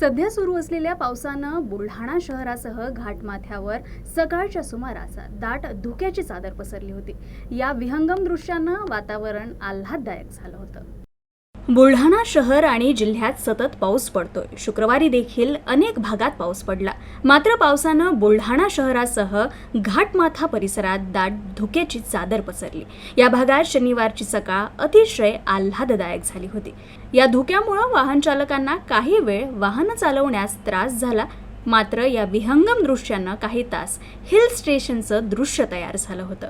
सध्या सुरू असलेल्या पावसानं बुलढाणा शहरासह घाटमाथ्यावर सकाळच्या सुमारास दाट धुक्याची चादर पसरली होती. या विहंगम दृश्यानं वातावरण आल्हाददायक झालं होतं. बुलढाणा शहर आणि जिल्ह्यात सतत पाऊस पडतोय. शुक्रवारी देखील अनेक भागात पाऊस पडला. मात्र पावसानं बुलढाणा शहरासह घाटमाथा परिसरात दाट धुक्याची चादर पसरली. या भागात शनिवारची सकाळ अतिशय आल्हाददायक झाली होती. या धुक्यामुळं वाहन चालकांना काही वेळ वाहन चालवण्यास त्रास झाला. मात्र या विहंगम दृश्यानं काही तास हिल स्टेशनचं दृश्य तयार झालं होतं.